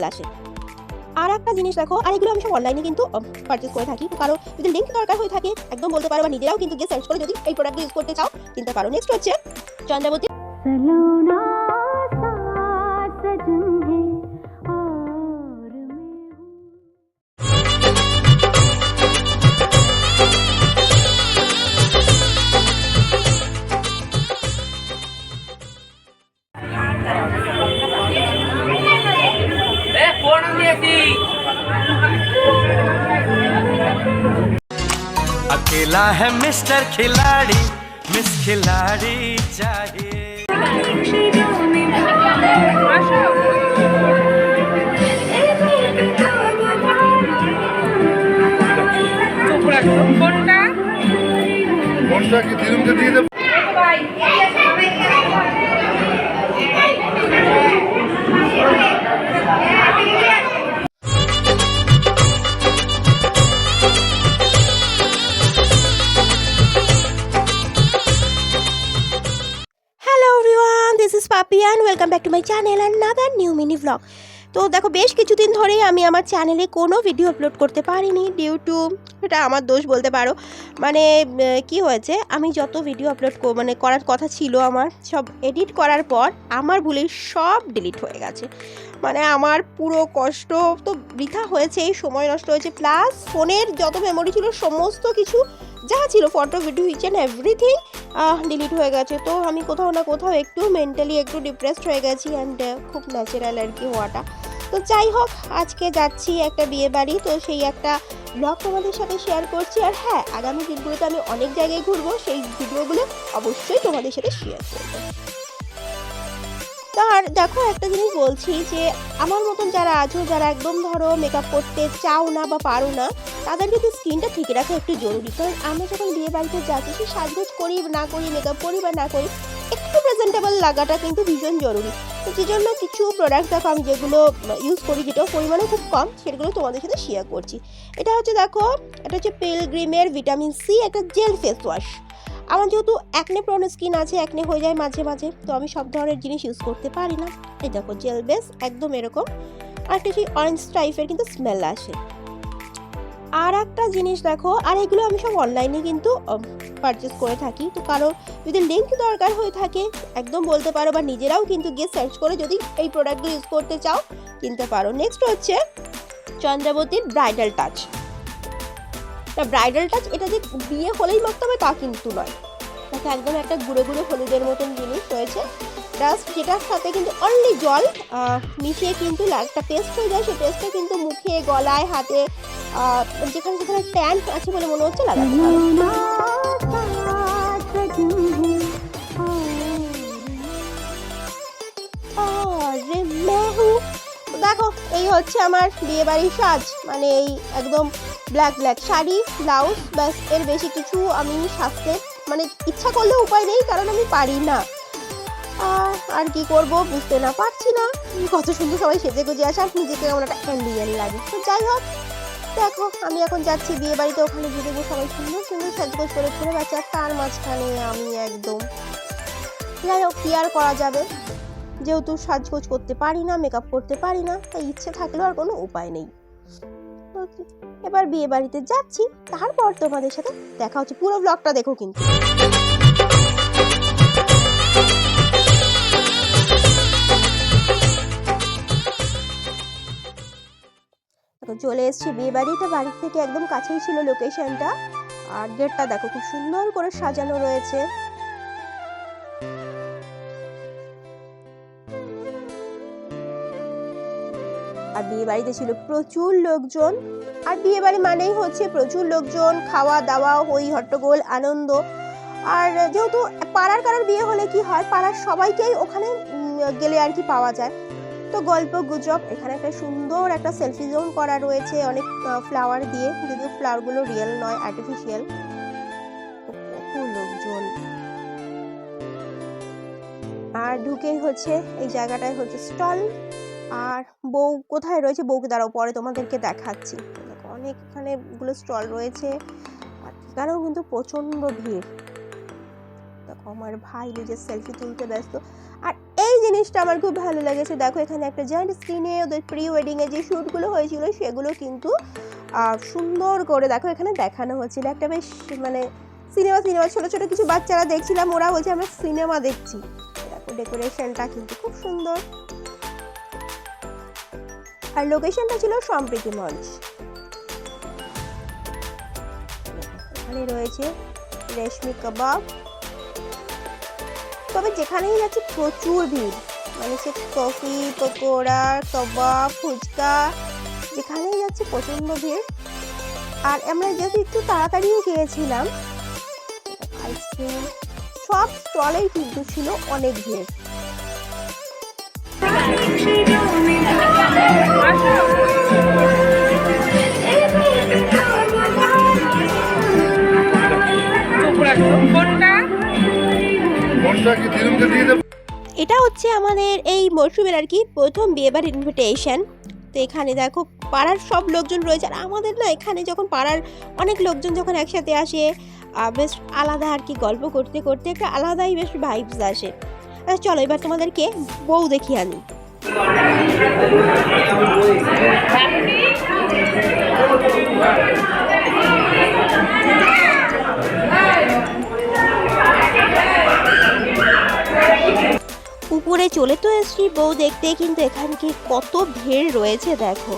Smell আসে আর একটা জিনিস দেখো আর এগুলো আমি সব অনলাইনে কিন্তু পারচেস করে থাকি। কারও যদি লিঙ্ক দরকার হয়ে থাকে, একদম বলতে পারো বা নিজেরাও কিন্তু গিয়ে সার্চ করে যদি এই প্রোডাক্টগুলো ইউজ করতে চাও, কিনতে পারো। নেক্সট হচ্ছে চন্দ্রাবতী। अकेला है मिस्टर खिलाड़ी मिस खिलाड़ी चाहिए কোনটা কোনটা কি দিলুমকে দিয়ে দেবো welcome back to my channel and another new mini vlog তো দেখো, বেশ কিছুদিন ধরেই আমি আমার চ্যানেলে কোনো ভিডিও আপলোড করতে পারিনি ডিউ টু এটা আমার দোষ বলতে পারো। মানে কি হয়েছে? আমি যত ভিডিও আপলোড মানে করার কথা ছিল আমার, সব এডিট করার পর আমার ভুলে সব ডিলিট হয়ে গেছে। মানে আমার পুরো কষ্ট তো বৃথা হয়েছে সময় নষ্ট হয়েছে প্লাস ফোনের যত মেমোরি ছিল, সমস্ত কিছু যা ছিল photo video each and everything delete হয়ে গেছে। তো আমি কোথাও না কোথাও একটু মেন্টালি একটু ডিপ্রেসড হয়ে গেছি অ্যান্ড খুব ন্যাচারাল আর কি হওয়াটা। তো যাই হোক, আজকে যাচ্ছি একটা বিয়ে বাড়ি, তো সেই একটা ব্লগ তোমাদের সাথে শেয়ার করছি। আর হ্যাঁ আগামী দিনগুলোতে আমি অনেক জায়গায় ঘুরবো, সেই ভিডিওগুলো অবশ্যই তোমাদের সাথে শেয়ার করব। তার দেখো একটা জিনিস বলছি যে আমার মতন যারা আছো, যারা একদম ধরো মেকআপ করতে চাও না বা পারো না, তাদের কিন্তু স্কিনটা ঠিক রাখা একটু জরুরি। কারণ আমরা যখন বিয়ে বাড়িতে যাচ্ছি সে সাজগোজ করি না করি মেকআপ করি বা না করি, একটু প্রেজেন্টেবল লাগাটা কিন্তু ভীষণ জরুরি। তো যে জন্য কিছু প্রোডাক্ট দেখো আমি যেগুলো ইউজ করি, যেটাও পরিমাণে খুব কম, সেগুলো তোমাদের সাথে শেয়ার করছি। এটা হচ্ছে দেখো, এটা হচ্ছে পেলগ্রিমের ভিটামিন সি একটা জেল ফেস ওয়াশ আমার যেহেতু একনে প্রোন স্কিন আছে একনে হয়ে যায় মাঝে মাঝে, তো আমি সব ধরনের জিনিস ইউজ করতে পারি না। এই দেখো জেল বেস একদম এরকম, আর একটা সেই অরেঞ্জ টাইপের কিন্তু স্মেল আসে। আর একটা জিনিস দেখো, আর এগুলো আমি সব অনলাইনে কিন্তু পারচেস করে থাকি। তো কারও যদি লিঙ্ক দরকার হয়ে থাকে, একদম বলতে পারো বা নিজেরাও কিন্তু গিয়ে সার্চ করে যদি এই প্রোডাক্টগুলো ইউজ করতে চাও, কিনতে পারো। নেক্সট হচ্ছে চন্দ্রাবতীর ব্রাইডাল টাচ একটা ব্রাইডাল টাচ এটা যে বিয়ে হলেই মারতে হবে তা কিন্তু নয়। তাকে একদম একটা গুঁড়ো গুঁড়ো হলুদের মতন জিনিস রয়েছে। প্লাস যেটার সাথে কিন্তু অনলি জল মিশিয়ে কিন্তু একটা পেস্ট হয়ে যায়। সেই পেস্টটা কিন্তু মুখে, গলায়, হাতে যেখানে যেখানে ট্যান্ট আছে বলে মনে হচ্ছে, লাগাতে দেখো, এই হচ্ছে আমার বিয়ে বাড়ির সাজ। মানে এই একদম ব্ল্যাক ব্ল্যাক শাড়ি ব্লাউজ ব্যাস, এর বেশি কিছু আমি সাজতে মানে ইচ্ছা করলে উপায় নেই, কারণ আমি পারি না। আর কি করব বুঝতে না পারছি না। কত সুন্দর সবাই সেজে গুজে আসে আর নিজেকে আমার একটা ইন্ডিয়ান লাগে। তো যাই হোক, দেখো, আমি এখন যাচ্ছি বিয়ে বাড়িতে, ওখানে গিয়ে দেখব সবাই সুন্দর সুন্দর সাজগোজ করে ঘুরে বেড়াচ্ছে, আর তার মাঝখানে আমি একদম যাই হোক, কি আর করা যাবে? যেহেতু সাজগোজ করতে পারি না মেকআপ করতে পারি না, তাই ইচ্ছে থাকলেও আর কোনো উপায় নেই। এবার বিয়ে বাড়িতে যাচ্ছি, তারপর তোমাদের সাথে দেখা হচ্ছে। পুরো ব্লগটা দেখো কিন্তু। চলে এসেছি বিয়ে বাড়িটা, বাড়ির থেকে একদম কাছেই ছিল লোকেশনটা আর গেটটা দেখো, খুব সুন্দর করে সাজানো রয়েছে। আর বিয়ে বাড়িতে ছিল প্রচুর লোকজন। আর বিয়ে বাড়ি মানেই হচ্ছে প্রচুর লোকজন, খাওয়া দাওয়া, হই হট্টগোল, আনন্দ। আর যেহেতু পাড়ার কারোর বিয়ে হলে কি হয়, পাড়ার সবাইকেই ওখানে গেলে আর কি পাওয়া যায়। তো গল্প গুজব, এখানে একটা সুন্দর একটা সেলফি জোন করা রয়েছে, অনেক ফ্লাওয়ার দিয়ে। যদিও ফ্লাওয়ারগুলো রিয়েল নয় আর্টিফিশিয়াল লোকজন। আর ঢুকেই হচ্ছে, এই জায়গাটায় হচ্ছে স্টল আর বউ কোথায় রয়েছে? বউকে দাঁড়াও পরে তোমাদেরকে দেখাচ্ছি। দেখো, অনেক এখানে স্টল রয়েছে আর এখানেও কিন্তু প্রচণ্ড ভিড়। দেখো আমার ভাই নিজের সেলফি তুলতে ব্যস্ত। আর এই জিনিসটা আমার খুব ভালো লেগেছে। দেখো এখানে একটা জয়েন্ট স্ক্রিনে ওদের প্রি ওয়েডিংয়ে যে শ্যুটগুলো হয়েছিল সেগুলো কিন্তু সুন্দর করে দেখো এখানে দেখানো হচ্ছিল। একটা বেশ মানে সিনেমা সিনেমা ছোট ছোট কিছু বাচ্চারা দেখছিলাম ওরা বলছে আমরা সিনেমা দেখছি। দেখো ডেকোরেশনটা কিন্তু খুব সুন্দর। আর লোকেশনটা ছিল সম্প্রীতি মঞ্চ এখানে রয়েছে রেশমি কাবাব। তবে যেখানেই যাচ্ছে প্রচুর ভিড়। মানে সে কফি, পকোড়া, কাবাব, ফুচকা, যেখানেই যাচ্ছে প্রচণ্ড ভিড়। আর আমরা যেহেতু একটু তাড়াতাড়িও গিয়েছিলাম আইসক্রিম সব স্টলেই কিন্তু ছিল অনেক ভিড়। এটা হচ্ছে আমাদের এই মরশুমের আর কি প্রথম বিয়েবার ইনভিটেশন তো এখানে দেখো পাড়ার সব লোকজন রয়েছে। আর আমাদের না এখানে যখন পাড়ার অনেক লোকজন যখন একসাথে আসে বেশ আলাদা আর কি গল্প করতে করতে একটা আলাদাই বেশ ভাইবস আসে। আচ্ছা, চলো এবার তোমাদেরকে বউ দেখিয়ে আনি। উপরে চলে তো এসছি, বউ দেখতে, কিন্তু এখানকে কত ভিড় রয়েছে, দেখো।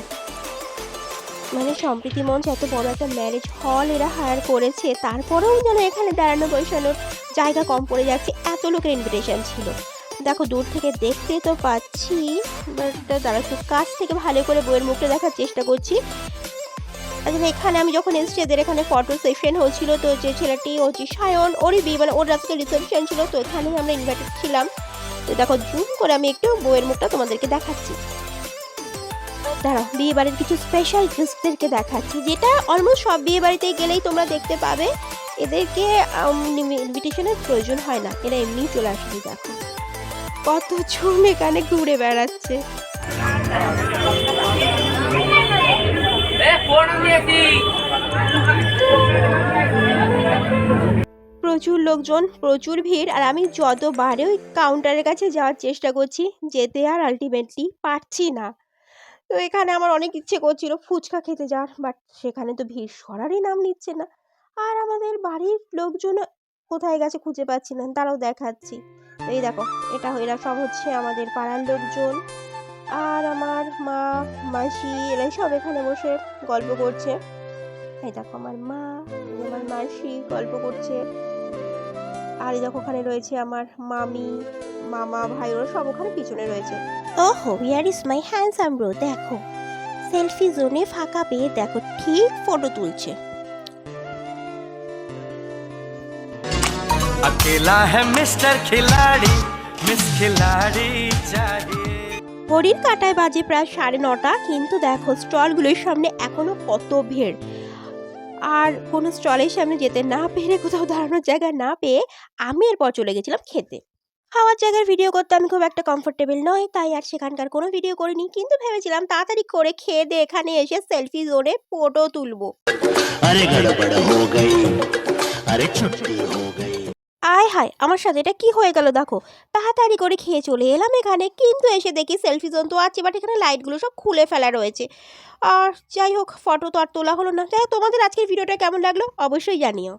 মানে সম্প্রীতি মঞ্চ, এত বড় একটা ম্যারেজ হল এরা হায়ার করেছে, তারপরেও যেন এখানে দাঁড়ানো বসানোর জায়গা কম পড়ে যাচ্ছে, এত লোকের ইনভিটেশন ছিল। দেখো, দূর থেকে দেখতে তো পাচ্ছি বাট দাঁড়া একটু, কাছ থেকে ভালো করে বইয়ের মুখটা দেখার চেষ্টা করছি। আসলে এখানে আমি যখন এসেছি, এদের এখানে ফটো সেশন হচ্ছিল, তো যে ছেলেটি হচ্ছে সায়ন, ওরই বিয়ে মানে ওর আজকে রিসেপশন ছিল, তো এখানেই আমরা ইনভাইটেড ছিলাম। তো দেখো জুম করে আমি একটু বইয়ের মুখটা তোমাদেরকে দেখাচ্ছি। দাঁড়াও বিয়ে বাড়ির কিছু স্পেশাল গেস্টদেরকে দেখাচ্ছি, যেটা অলমোস্ট সব বিয়ে বাড়িতে গেলেই তোমরা দেখতে পাবে। এদেরকে ইনভিটেশনের প্রয়োজন হয় না, এরা এমনিই চলে আসবে, দেখো। কত জন এখানে ঘুরে বেড়াচ্ছে। প্রচুর লোকজন প্রচুর ভিড় আর আমি যতবারে ওই কাউন্টারের কাছে যাওয়ার চেষ্টা করছি যেতে আর আলটিমেটলি পারছি না। তো এখানে আমার অনেক ইচ্ছে করছিল ফুচকা খেতে যাওয়ার বাট সেখানে তো ভিড় সরারই নাম নিচ্ছে না। আর আমাদের বাড়ির লোকজন কোথায় গেছে খুঁজে পাচ্ছি না, তারাও দেখাচ্ছি। এই দেখো, এটা এরা সব হচ্ছে আমাদের পাড়ার লোকজন। আর আমার মা, মাসি, এরাই সব এখানে বসে গল্প করছে। এই দেখো আমার মা, আমার মাসি গল্প করছে। আর এই দেখো ওখানে রয়েছে আমার মামি, মামা, ভাই, ওরা সব ওখানে পিছনে রয়েছে। ওহো here is my handsome bro দেখো। সেলফি জোনে ফাঁকা পেয়ে দেখো, ঠিক ফটো তুলছে। अकेला है मिस्टर खिलाड़ी मिस खिलाड़ी चाहिए ঘড়ির কাটায় বাজে প্রায় সাড়ে নটা কিন্তু দেখো স্টলগুলোর সামনে এখনো কত ভিড় আর কোনো স্টলের সামনে যেতে না পেরে কোথাও দাঁড়ানোর জায়গা না পেয়ে আমি এরপর চলে গেছিলাম খেতে খাওয়ার জায়গার ভিডিও করতে আমি খুব একটা কমফোর্টেবল নই তাই আর সেখানকার কোনো ভিডিও করিনি কিন্তু ভেবেছিলাম তাড়াতাড়ি করে খেয়ে দিয়ে এখানে এসে সেলফি জোনে ফটো তুলবো अरे गड़बड़ हो गई अरे छुट्टी हो गई আয় হায়, আমার সাথে এটা কি হয়ে গেল দেখো। তাড়াতাড়ি করে খেয়ে চলে এলাম এখানে, কিন্তু এসে দেখি সেলফি জোন তো আছে বাট এখানে লাইটগুলো সব খুলে ফেলা রয়েছে। আর যাই হোক ফটো তো আর তোলা হলো না। যাই তোমাদের আজকের ভিডিওটা কেমন লাগল? অবশ্যই জানিও।